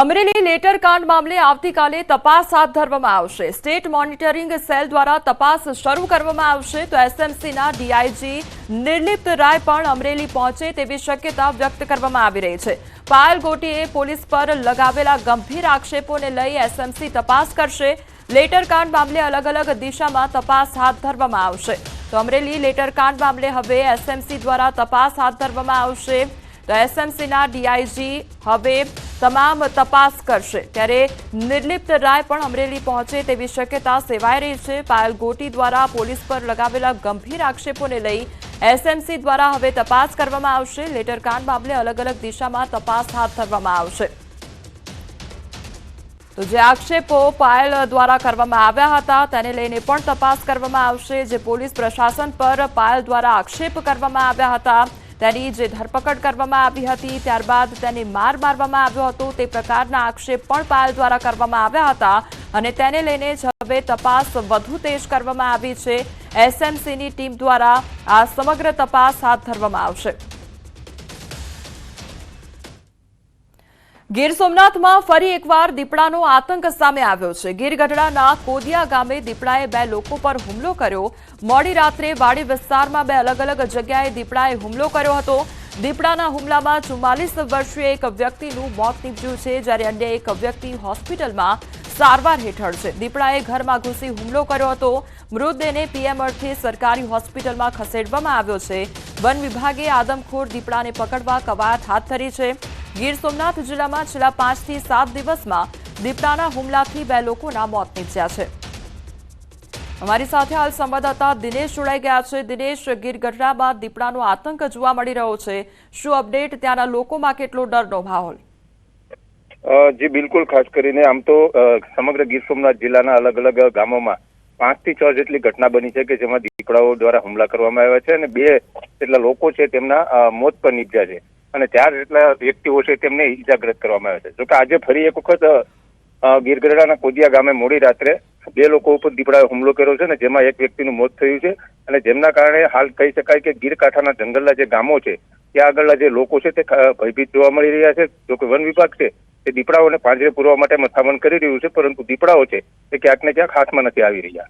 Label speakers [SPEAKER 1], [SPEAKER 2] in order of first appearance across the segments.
[SPEAKER 1] Amreli letter કાંડ મામલે આવતીકાલે તપાસ હાથ ધરવામાં આવશે. સ્ટેટ મોનિટરિંગ સેલ દ્વારા તપાસ શરૂ કરવામાં આવશે તો એસએમસીના ડીઆઈજી નિર્લિપ્ત રાય પણ અમરેલી પહોંચે તેવી શક્યતા વ્યક્ત કરવામાં આવી રહી છે. પાયલ ગોટીએ પોલીસ પર લગાવેલા ગંભીર આક્ષેપોને લઈ એસએમસી તપાસ કરશે. લેટર કાંડ મામલે અલગ અલગ દિશામાં તપાસ હાથ ધરવામાં આવશે. તો અમરેલી લેટર કાંડ મામલે હવે એસએમસી દ્વારા તપાસ હાથ ધરવામાં આવશે. તો એસએમસીના ડીઆઈજી હવે તમામ તપાસ કરશે. ત્યારે નિર્લિપ્ત રાય પણ અમરેલી પહોંચે તેવી શક્યતા સેવાઈ રહી છે. પાયલ ગોટી દ્વારા પોલીસ પર લગાવેલા ગંભીર આક્ષેપોને લઈ એસએમસી દ્વારા હવે તપાસ કરવામાં આવશે. લેટર કાંડ મામલે અલગ અલગ દિશામાં તપાસ હાથ ધરવામાં આવશે. તો જે આક્ષેપો પાયલ દ્વારા કરવામાં આવ્યા હતા, તેને લઈને પણ તપાસ કરવામાં આવશે. જે પોલીસ પ્રશાસન પર પાયલ દ્વારા આક્ષેપ કરવામાં આવ્યા હતા તેની જે ધરપકડ કરવામાં આવી હતી, ત્યારબાદ તેને માર મારવામાં આવ્યો હતો. તે પ્રકારના આક્ષેપ પણ પાયલ દ્વારા કરવામાં આવ્યા હતા અને તેને લઈને જ હવે તપાસ વધુ તેજ કરવામાં આવી છે. એસએમસીની ટીમ દ્વારા આ સમગ્ર તપાસ હાથ ધરવામાં આવશે. ગીર સોમનાથમાં ફરી એકવાર દીપડાનો આતંક સામે આવ્યો છે. ગીર ગઢડાના કોદિયા ગામે દીપડાએ બે લોકો પર હુમલો કર્યો. મોડી રાત્રે વાડી વિસ્તારમાં બે અલગ અલગ જગ્યાએ દીપડાએ હુમલો કર્યો હતો. દીપડાના હુમલામાં ચુમ્માલીસ વર્ષીય એક વ્યક્તિનું મોત નીપજ્યું છે, જ્યારે અન્ય એક વ્યક્તિ હોસ્પિટલમાં સારવાર હેઠળ છે. દીપડાએ ઘરમાં ઘૂસી હુમલો કર્યો હતો. મૃતદેહને પીએમ અર્થે સરકારી હોસ્પિટલમાં ખસેડવામાં આવ્યો છે. વન વિભાગે આદમખોર દીપડાને પકડવા કવાયત હાથ ધરી છે. ગીર સોમનાથ જિલ્લામાં છેલ્લા પાંચથી સાત દિવસમાં દીપડાના હુમલાથી બે લોકોના મોત નીપજ્યા છે. અમારી સાથે હાલ સંવાદદાતા દિનેશ જોડાઈ ગયા છે. દિનેશ, ગીર ગઢડામાં દીપડાનો આતંક જોવા મળી રહ્યો છે. શું અપડેટ? ત્યાંના લોકોમાં કેટલો ડરનો માહોલ?
[SPEAKER 2] જી, બિલકુલ. ખાસ કરીને આમ તો સમગ્ર ગીર સોમનાથ જિલ્લાના અલગ અલગ ગામોમાં પાંચથી છ જેટલી ઘટના બની છે કે જેમાં દીપડાઓ દ્વારા હુમલા કરવામાં આવ્યા છે અને બે જેટલા લોકો છે તેમના મોત પર નીપજ્યા છે. અને ચાર જેટલા વ્યક્તિઓ છે તેમને ઇજાગ્રસ્ત કરવામાં આવ્યા છે. જોકે આજે ફરી એક વખત અ, અ, ગીર ગઢડાના કોદિયા ગામે મોડી રાત્રે બે લોકો ઉપર દીપડાએ હુમલો કર્યો છે અને જેમાં એક વ્યક્તિનું મોત થયું છે અને જેમના કારણે હાલ કહી શકાય કે ગીર કાંઠાના જંગલના જે ગામો છે ત્યાં આગળના જે લોકો છે તે ભયભીત જોવા મળી રહ્યા છે. જોકે વન વિભાગ છે તે દીપડાઓને પાંજરે પૂરવા માટે મથામણ કરી રહ્યું છે પરંતુ દીપડાઓ છે તે ક્યાંક ને ક્યાંક હાથમાં નથી આવી રહ્યા.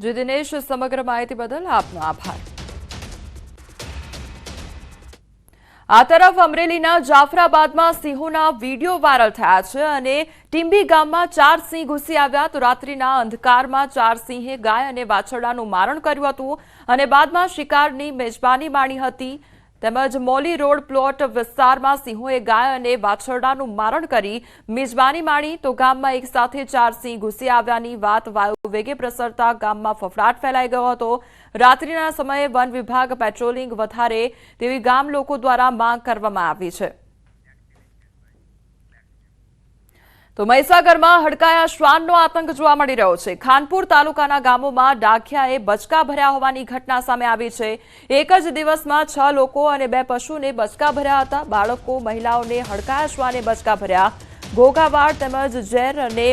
[SPEAKER 1] જે દિનેશ સમગ્ર માહિતી બદલ આપનો આભાર. આ તરફ અમરેલીના જાફરાબાદમાં સિંહોના વીડિયો વાયરલ થયા છે અને ટીંબી ગામમાં ચાર સિંહ ઘૂસી આવ્યા તો રાત્રિના અંધકારમાં ચાર સિંહે ગાય અને વાછરડાનું મારણ કર્યું હતું અને બાદમાં શિકારની મેજબાની માણી હતી. તેમજ મોલી રોડ પ્લોટ વિસ્તારમાં સિંહોએ ગાય અને વાછરડાનું મારણ કરી મિજબાની માણી તો ગામમાં એક સાથે ચાર સિંહ ઘૂસી આવ્યાની વાત વાયુ વેગે પ્રસરતા ગામમાં ફફડાટ ફેલાઈ ગયો હતો. રાત્રિના સમયે વન વિભાગ પેટ્રોલિંગ વધારે તેવી ગામ લોકો દ્વારા માંગ કરવામાં આવી છે. તો મહીસાગરમાં હડકાયા શ્વાનનો આતંક જોવા મળી રહ્યો છે. ખાનપુર તાલુકાના ગામોમાં ડાખિયાએ બચકા ભર્યા હોવાની ઘટના સામે આવી છે. એક જ દિવસમાં છ લોકો અને બે પશુને બચકા ભર્યા હતા. બાળકો, મહિલાઓને હડકાયા શ્વાને બચકા ભર્યા. ઘોઘાવાડ તેમજ ઝેર અને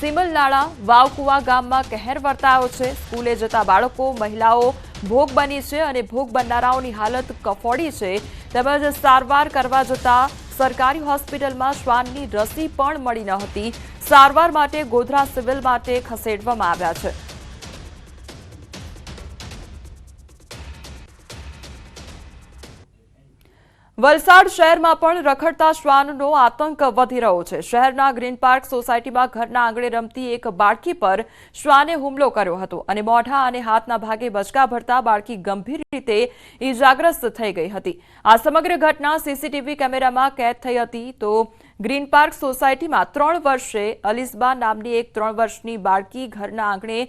[SPEAKER 1] સિમલનાળા વાવકુવા ગામમાં કહેર વર્તાયો છે. સ્કૂલે જતા બાળકો, મહિલાઓ ભોગ બની છે અને ભોગ બનનારાઓની હાલત કફોડી છે. તેમજ સારવાર કરવા જતા સરકારી હોસ્પિટલમાં શ્વાનની રસી પણ મળી ન હતી. સારવાર માટે ગોધરા સિવિલ માટે ખસેડવામાં આવ્યા છે. વલસાડ શહેરમાં પણ રખડતા શ્વાનનો આતંક વધી રહ્યો છે. શહેરના ગ્રીન પાર્ક સોસાયટીમાં ઘરના આંગણે રમતી એક બાળકી પર શ્વાને હુમલો કર્યો હતો અને મોઢા અને હાથના ભાગે બચકા ભરતા બાળકી ગંભીર રીતે ઇજાગ્રસ્ત થઈ ગઈ હતી. આ સમગ્ર ઘટના સીસીટીવી કેમેરામાં કેદ થઈ હતી તો ગ્રીન પાર્ક સોસાયટીમાં ત્રણ વર્ષે અલિસબા નામની એક ત્રણ વર્ષની બાળકી ઘરના આંગણે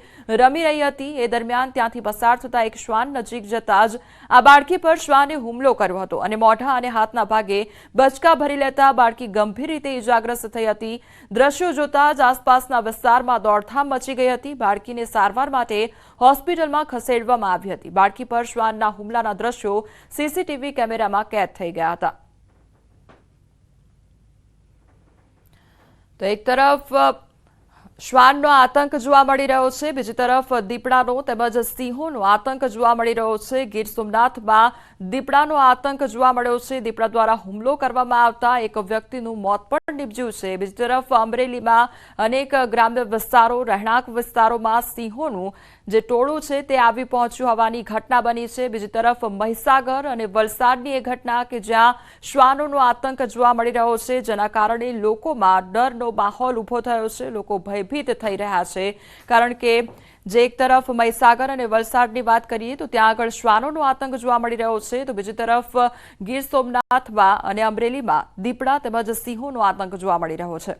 [SPEAKER 1] રમી રહી હતી. એ દરમિયાન ત્યાંથી પસાર થતા એક શ્વાન નજીક જતા જ આ બાળકી પર શ્વાને હુમલો કર્યો હતો અને મોઢા અને હાથના ભાગે બચકા ભરી લેતા બાળકી ગંભીર રીતે ઇજાગ્રસ્ત થઈ હતી. દ્રશ્યો જોતા જ આસપાસના વિસ્તારમાં દોડધામ મચી ગઈ હતી. બાળકીને સારવાર માટે હોસ્પિટલમાં ખસેડવામાં આવી હતી. બાળકી પર શ્વાનના હુમલાના દ્રશ્યો સીસીટીવી કેમેરામાં કેદ થઈ ગયા હતા. તો એક તરફ શ્વાનનો આતંક જોવા મળી રહ્યો છે. બીજી તરફ દીપડાનો તેમજ સિંહોનો આતંક જોવા મળી રહ્યો છે. ગીર સોમનાથમાં દીપડાનો આતંક જોવા મળ્યો છે. દીપડા દ્વારા હુમલો કરવામાં આવતા એક વ્યક્તિનું મોત પણ નીપજ્યું છે. બીજી તરફ અમરેલીમાં અનેક ગ્રામ્ય વિસ્તારો, રહેણાંક વિસ્તારોમાં સિંહોનું જે ટોળું છે તે આવી પહોંચ્યું હોવાની ઘટના બની છે. બીજી તરફ મહીસાગર અને વલસાડની એ ઘટના કે જ્યાં શ્વાનોનો આતંક જોવા મળી રહ્યો છે. જેના કારણે લોકોમાં ડરનો માહોલ ઊભો થયો છે. લોકો ભયભીત થઈ રહ્યા છે. કારણ કે જે એક તરફ મહીસાગર અને વલસાડની વાત કરીએ તો ત્યાં આગળ શ્વાનોનો આતંક જોવા મળી રહ્યો છે. તો બીજી તરફ ગીર સોમનાથમાં અને અમરેલીમાં દીપડા તેમજ સિંહોનો આતંક જોવા મળી રહ્યો છે.